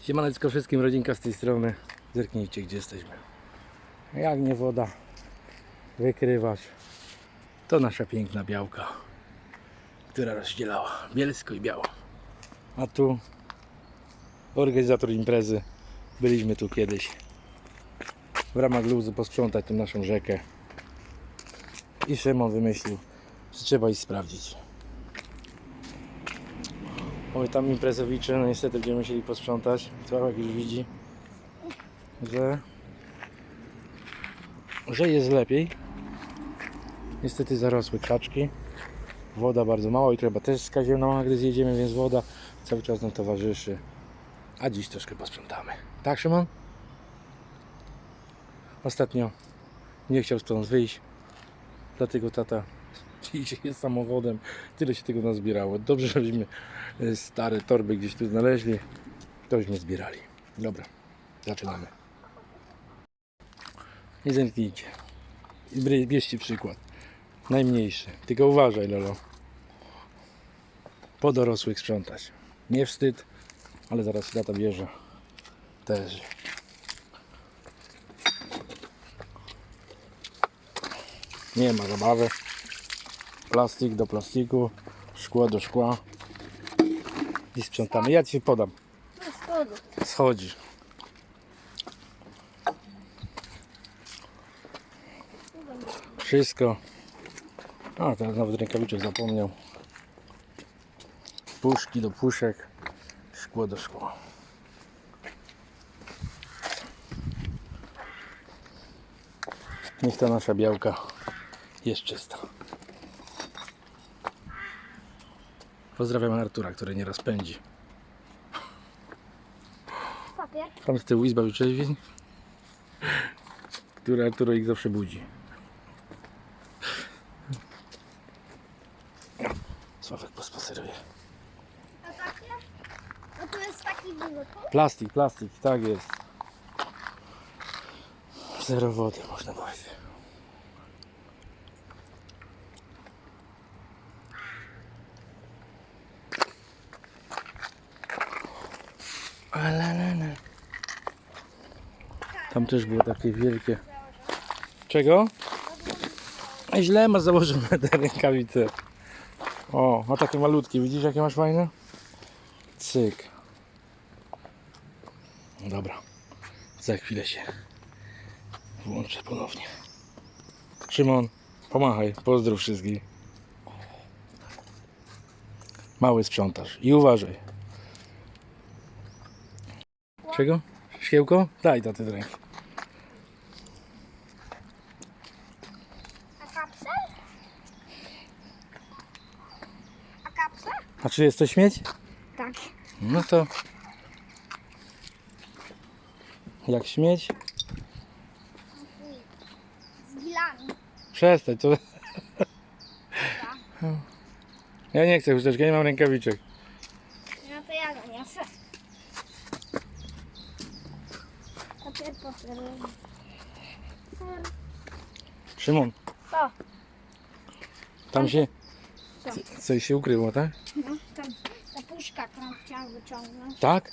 Siemaneczko wszystkim, rodzinka z tej strony. Zerknijcie gdzie jesteśmy. Jak nie woda, wykrywać. To nasza piękna białka, która rozdzielała bielsko i biało. A tu organizator imprezy. Byliśmy tu kiedyś w ramach luzu posprzątać tę naszą rzekę. I Szymon wymyślił, że trzeba iść sprawdzić. Oj, tam imprezowicze, no niestety będziemy musieli posprzątać. Sławek już widzi, że, że jest lepiej. Niestety zarosły krzaczki. Woda bardzo mała i chyba też z kaziemną, gdy zjedziemy, więc woda cały czas nam towarzyszy. A dziś troszkę posprzątamy. Tak, Szymon? Ostatnio nie chciał stąd wyjść, dlatego tata idzie samochodem. Tyle się tego nazbierało. Dobrze, żebyśmy e, stare torby gdzieś tu znaleźli. Tośmy zbierali. Dobra, zaczynamy. Nie zamknijcie. I bierzcie przykład. Najmniejszy. Tylko uważaj, Lolo. Po dorosłych sprzątać. Nie wstyd, ale zaraz tata bierze. Też. Nie ma zabawy. Plastik do plastiku, szkło do szkła. I sprzątamy. Ja ci podam. Schodzi. Wszystko. A, teraz nawet rękawiczek zapomniał. Puszki do puszek, szkło do szkła. Niech ta nasza białka jest czysta. Pozdrawiam Artura, który nieraz pędzi. Papier. Tam z tyłu izba wyczerwień, która Arturo ich zawsze budzi. Sławek pospaceruje. A papier? A tu jest taki. Plastik, plastik, tak jest. Zero wody, można powiedzieć. Alalala. Tam też było takie wielkie. Czego? A Źle masz założone te rękawice. O, ma takie malutkie. Widzisz jakie masz fajne? Cyk. Dobra. Za chwilę się włączę ponownie. Szymon, pomachaj. Pozdrów wszystkich. Mały sprzątasz. I uważaj. Czego? Szkiełko? Daj do ręki. A kapsel? A kapsel? A czy jest to śmieć? Tak. No to jak śmieć? Z gilami. Przestań, to... Ja nie chcę chusteczki, nie mam rękawiczek. No to ja zaniosę. Papier, papier. Szymon, Co? tam się Co? coś się ukryło, tak? No, tam ta puszka, którą chciałam wyciągnąć. Tak?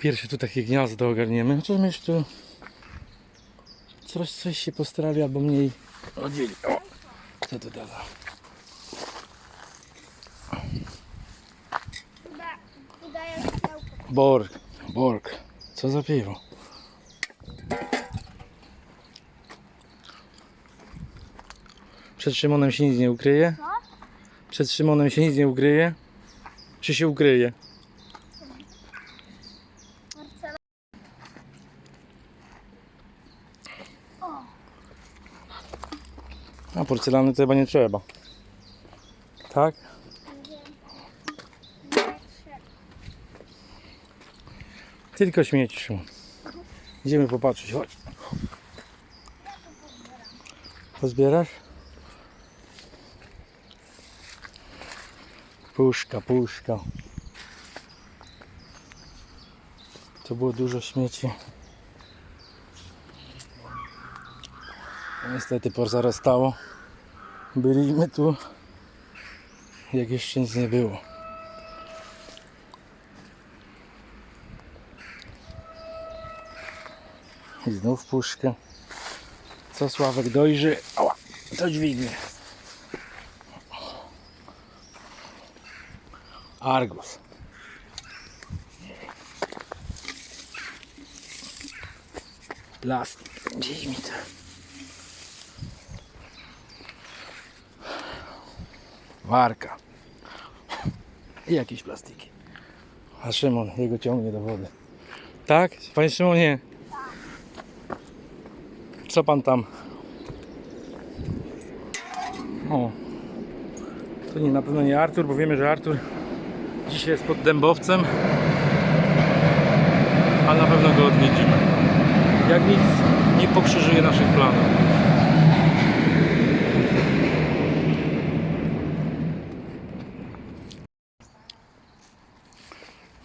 Pierwsze tu takie gniazdo ogarniemy. Chociaż my jeszcze tu coś, coś się postarali albo mniej oddzieli. O! Co to da? Chyba udaje światełko. Borg, Borg. Co za piwo? Przed Szymonem się nic nie ukryje? Co? Przed Szymonem się nic nie ukryje? Czy się ukryje? A porcelany to chyba nie trzeba. Tak? Tylko śmieci Szymon. Idziemy popatrzeć, chodź. Pozbierasz? Puszka, puszka. To było dużo śmieci. Niestety pozarastało. Byliśmy tu, jak jeszcze nic nie było. I znów puszkę. Co Sławek dojrzy, ała, to dźwignie. Argus. Plastik. To. Warka. I jakieś plastiki. A Szymon jego ciągnie do wody. Tak? Panie Szymonie? Co pan tam? O. To nie na pewno nie Artur, bo wiemy, że Artur dzisiaj jest pod dębowcem. A na pewno go odwiedzimy. Jak nic nie pokrzyżuje naszych planów.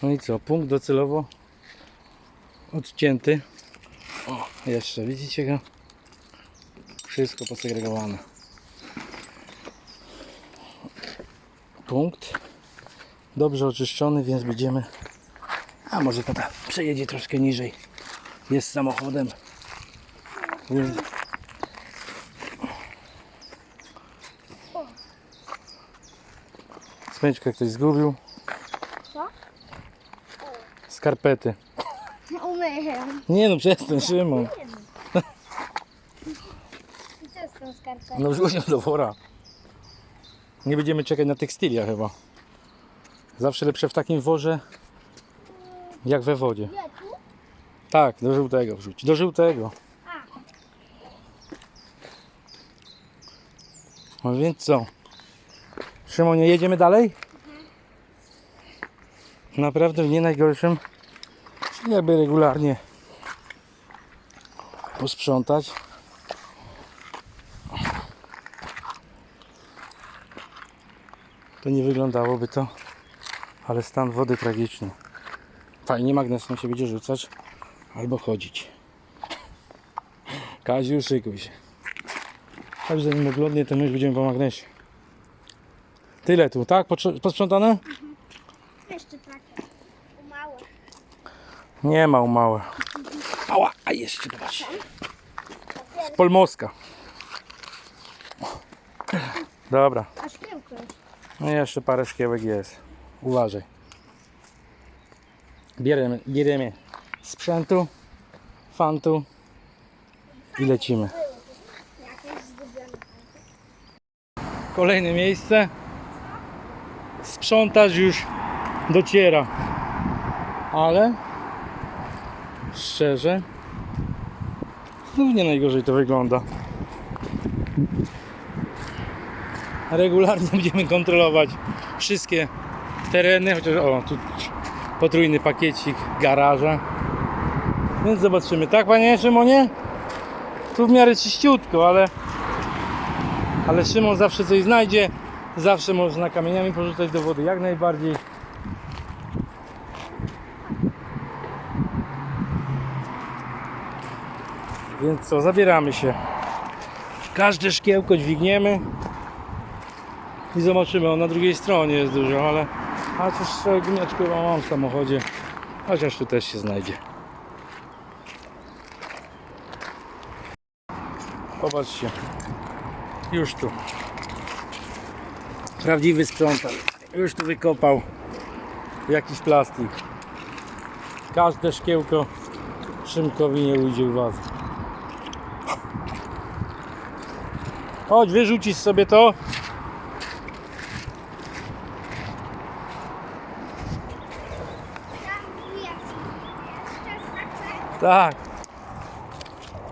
No i co? Punkt docelowo odcięty. O, jeszcze widzicie go? Wszystko posegregowane. Punkt dobrze oczyszczony, więc będziemy. A może tata przejedzie troszkę niżej. Jest samochodem. Więc... Smyczkę ktoś zgubił. Co? Skarpety. Umyję. Nie no, przestań Szymon. I co z tą skarpetą? No wrzucił do wora. Nie będziemy czekać na tekstylia chyba. Zawsze lepsze w takim worze jak we wodzie. Tak, do żółtego wrzuć. Do żółtego. No więc co? Szymonie, jedziemy dalej? Naprawdę w nie najgorszym. Jakby regularnie posprzątać. To nie wyglądałoby to, ale stan wody tragiczny. Fajnie magnesem się będzie rzucać albo chodzić. Kaziu, szykuj się. Tak, zanim oglądnie, to my już będziemy po magnesie. Tyle tu, tak? Posprzątane? Jeszcze takie. Małe. Nie ma małe. Ała, a jeszcze popatrz. Z Polmoska. Dobra, A szkiełko no jeszcze parę szkiełek jest. Uważaj. Bierzemy, bierzemy sprzętu, fantu i lecimy. Kolejne miejsce. Sprzątacz już dociera. Ale szczerze, znów nie najgorzej to wygląda. Regularnie będziemy kontrolować wszystkie tereny, chociaż o, tu potrójny pakiecik garaża. Więc zobaczymy. Tak, panie Szymonie? Tu w miarę czyściutko, ale ale Szymon zawsze coś znajdzie. Zawsze można kamieniami porzucać do wody, jak najbardziej. Więc co, zabieramy się. Każde szkiełko dźwigniemy i zobaczymy. O, na drugiej stronie jest dużo, ale a coś gniaczko mam w samochodzie. Chociaż tu też się znajdzie. Popatrzcie. Już tu. Prawdziwy sprzątacz. Już tu wykopał jakiś plastik. Każde szkiełko Szymkowi nie ujdzie uwadze. Chodź, wyrzucisz sobie to. Ja mówię. Jeszcze Tak.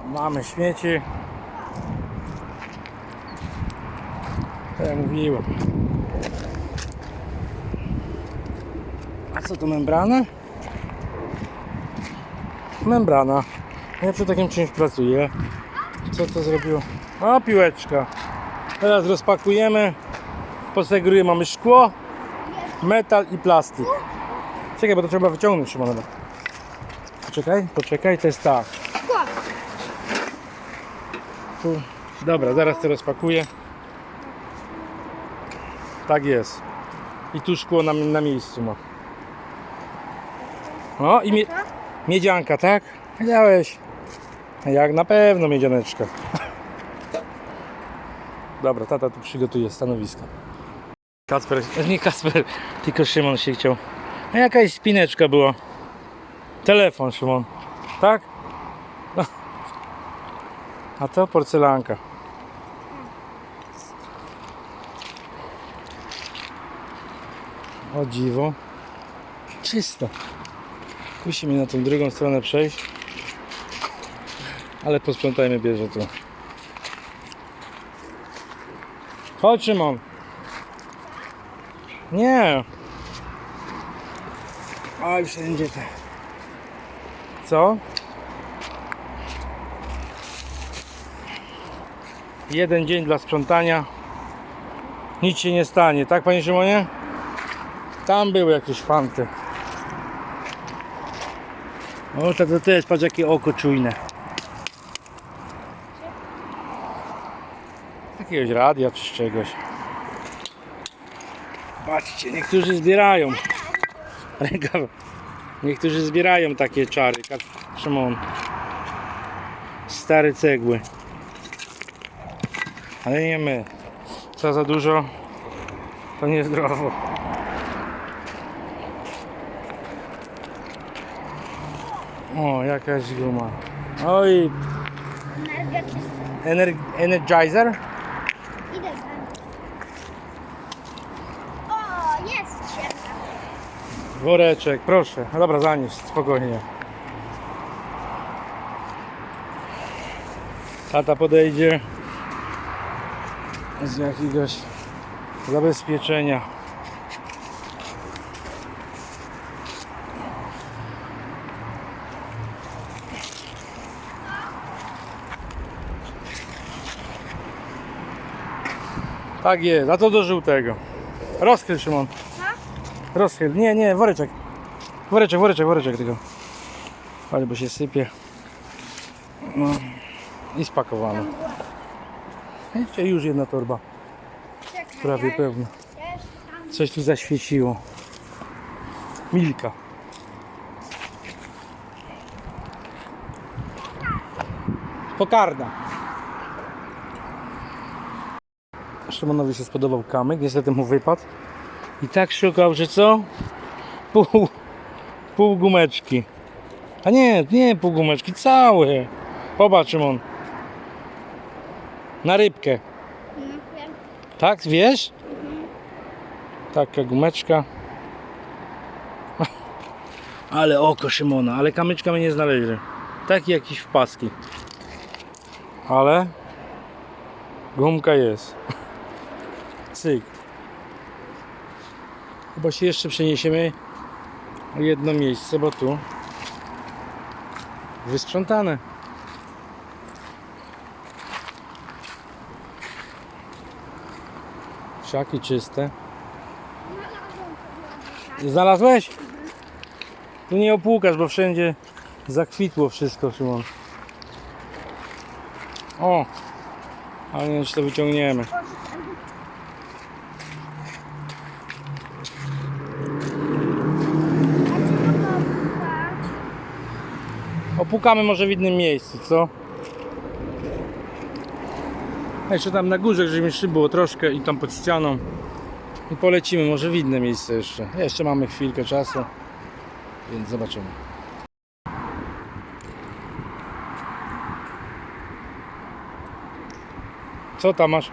Mamy śmieci. Tak jak mówiłem. A co to membrana? Membrana. Ja przy takim czymś pracuję. Co to zrobiło? A piłeczka. Teraz rozpakujemy. Posegruję mamy szkło, metal i plastik. Czekaj, bo to trzeba wyciągnąć Szymon. Poczekaj, poczekaj, to jest tak. Tu. Dobra, zaraz to rozpakuję. Tak jest. I tu szkło na, na miejscu ma. O, i mie, miedzianka, tak? Wiedziałeś. Jak na pewno miedzianeczka. Dobra, tata tu przygotuje stanowisko. Kacper, nie Kacper, tylko Szymon się chciał. A jakaś spineczka była. Telefon Szymon, tak? No. A to porcelanka. O dziwo. Czysto. Musimy na tą drugą stronę przejść. Ale posprzątajmy bierze tu. Chodź Szymon. Nie. Oj, wszędzie te. Co? Jeden dzień dla sprzątania. Nic się nie stanie, tak panie Szymonie? Tam były jakieś fanty. O, to, to też, patrz jakie oko czujne. Jakiegoś radia czy czegoś. Patrzcie, niektórzy zbierają. Ręka. Niektórzy zbierają takie czary. Kat- Szymon. Stare cegły. Ale nie my. Co za dużo, to niezdrowo. O, jakaś guma. Oj, Energizer? Idę tam. O, jest siedem. Woreczek, proszę. No dobra, zanieś, spokojnie. Tata podejdzie z jakiegoś zabezpieczenia. Tak jest, a to do żółtego. Rozkryj Szymon. Rozchyl. Nie, nie, woreczek. Woreczek, woreczek, woreczek tylko. Ale bo się sypie. No. I spakowane. Wiecie, już jedna torba. Prawie jeszcze tam. Coś tu zaświeciło. Milka. Pokarda. Szymonowi się spodobał kamyk, niestety mu wypadł. I tak szukał, że co? Pół, pół gumeczki. A nie, nie pół gumeczki, całe. Popatrz Szymon. Na rybkę. Tak, wiesz? Taka gumeczka. Ale oko Szymona, ale kamyczka my nie znaleźli. Taki jakiś w paski. Ale gumka jest. Cyk. Chyba się jeszcze przeniesiemy w jedno miejsce, bo tu wysprzątane. Wszaki czyste. Znalazłeś? Tu nie opłukasz, bo wszędzie zakwitło wszystko, Szymon. O! Ale nie wiem, czy to wyciągniemy. Opłukamy może w innym miejscu, co? Jeszcze tam na górze, żeby jeszcze było troszkę i tam pod ścianą. I polecimy może w inne miejsce jeszcze. Jeszcze mamy chwilkę czasu, więc zobaczymy. Co tam masz?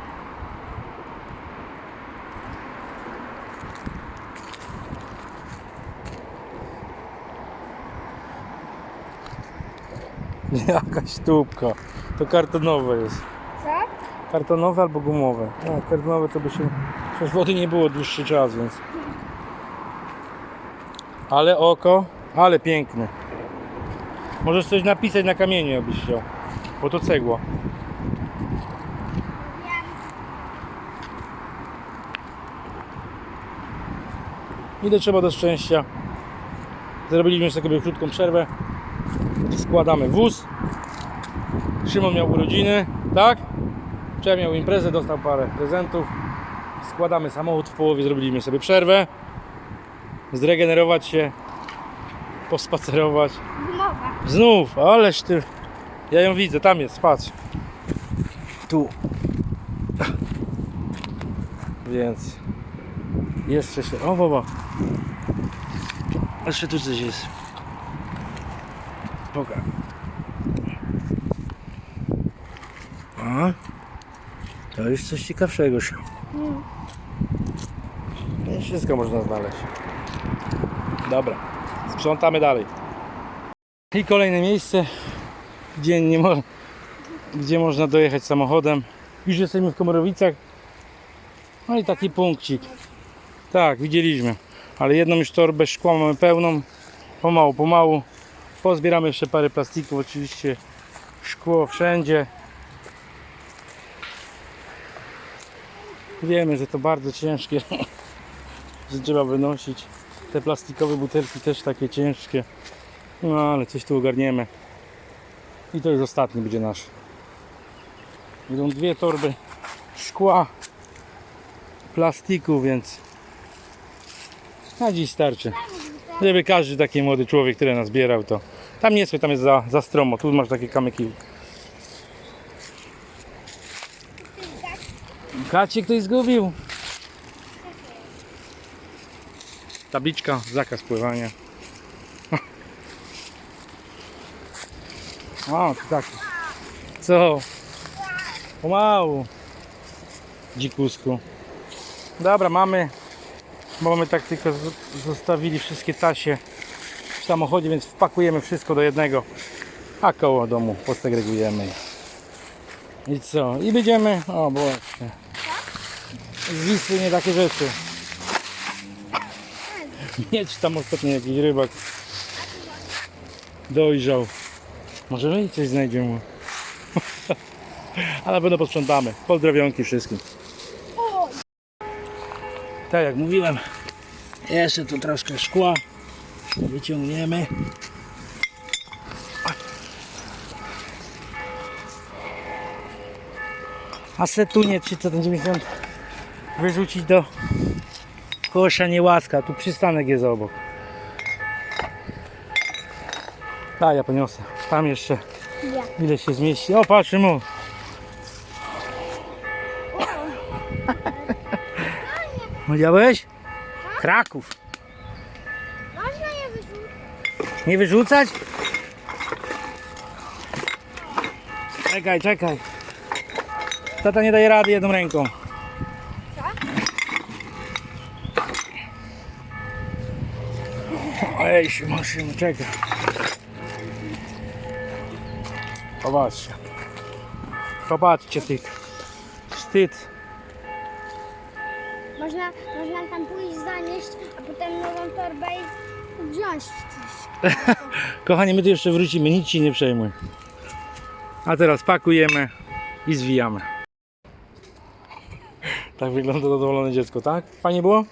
Jakaś tubka. To kartonowe jest. Co? Kartonowe albo gumowe. No, kartonowe to by się. Przecież wody nie było dłuższy czas, więc. Ale oko, ale piękne. Możesz coś napisać na kamieniu, jakbyś chciał. Bo to cegła. Ile trzeba do szczęścia? Zrobiliśmy sobie krótką przerwę. Składamy wóz. Szymon miał urodziny, tak? Wczoraj miał imprezę, dostał parę prezentów. Składamy samochód w połowie, zrobiliśmy sobie przerwę. Zregenerować się, pospacerować. Znów, ależ ty. Ja ją widzę, tam jest, patrz. Tu. Więc jeszcze się. O, baba. Jeszcze tu coś jest. Pokaż. A? To już coś ciekawszego się. Nie wszystko można znaleźć. Dobra, sprzątamy dalej. I kolejne miejsce, gdzie, nie mo- gdzie można dojechać samochodem. Już jesteśmy w Komorowicach. No i taki punkcik. Tak, widzieliśmy. Ale jedną już torbę szkła mamy pełną. Pomału, pomału. Pozbieramy jeszcze parę plastików, oczywiście szkło wszędzie. Wiemy, że to bardzo ciężkie, że trzeba wynosić. Te plastikowe butelki też takie ciężkie. No ale coś tu ogarniemy. I to już ostatni będzie nasz. Będą dwie torby szkła, plastiku, więc na dziś starczy. Żeby każdy taki młody człowiek, który nas zbierał, to tam nie jest, tam jest za, za stromo. Tu masz takie kamyki. Kacie ktoś zgubił. Tabliczka, zakaz pływania. O, tak. Co? Pomału. Dzikusku. Dobra, mamy. Bo mamy tak tylko zostawili wszystkie tasie w samochodzie, więc wpakujemy wszystko do jednego. A koło domu posegregujemy. I co? I będziemy. O, właśnie. Z nie takie rzeczy. Mieć tam ostatnio jakiś rybak dojrzał. Może my coś znajdziemy. Ale będą posprzątamy. Pozdrowionki wszystkim. Tak jak mówiłem, jeszcze tu troszkę szkła wyciągniemy. A setunie, czy co ten 90 wyrzucić do kosza niełaska. Tu przystanek jest obok. A ja poniosę. Tam jeszcze ja. ile się zmieści. O patrz mu. Widziałeś? Kraków. Nie wyrzucać? Czekaj, czekaj. Tata nie daje rady jedną ręką. Ej, maszyny, czekaj. Popatrzcie. Popatrzcie tych. Wstyd. Można, można tam pójść, zanieść, a potem nową torbę i wziąć coś. Kochani, my tu jeszcze wrócimy, nic ci nie przejmuj. A teraz pakujemy i zwijamy. Tak wygląda zadowolone dziecko, tak? Fajnie było?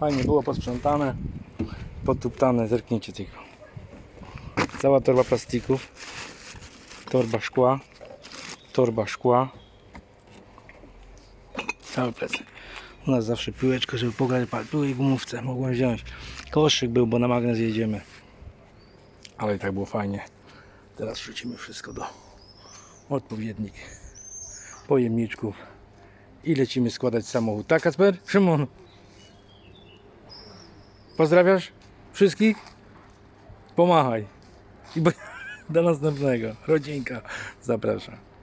Fajnie było, posprzątane, potuptane, zerknijcie tylko. Cała torba plastików, torba szkła, torba szkła, cały plecak. U nas zawsze piłeczko, żeby pograć, były i gumówce, mogłem wziąć. Koszyk był, bo na magnes jedziemy. Ale i tak było fajnie. Teraz wrzucimy wszystko do odpowiednich pojemniczków i lecimy składać samochód. Tak, Kasper? Szymon? Pozdrawiasz wszystkich? Pomachaj. I do następnego. Rodzinka zapraszam.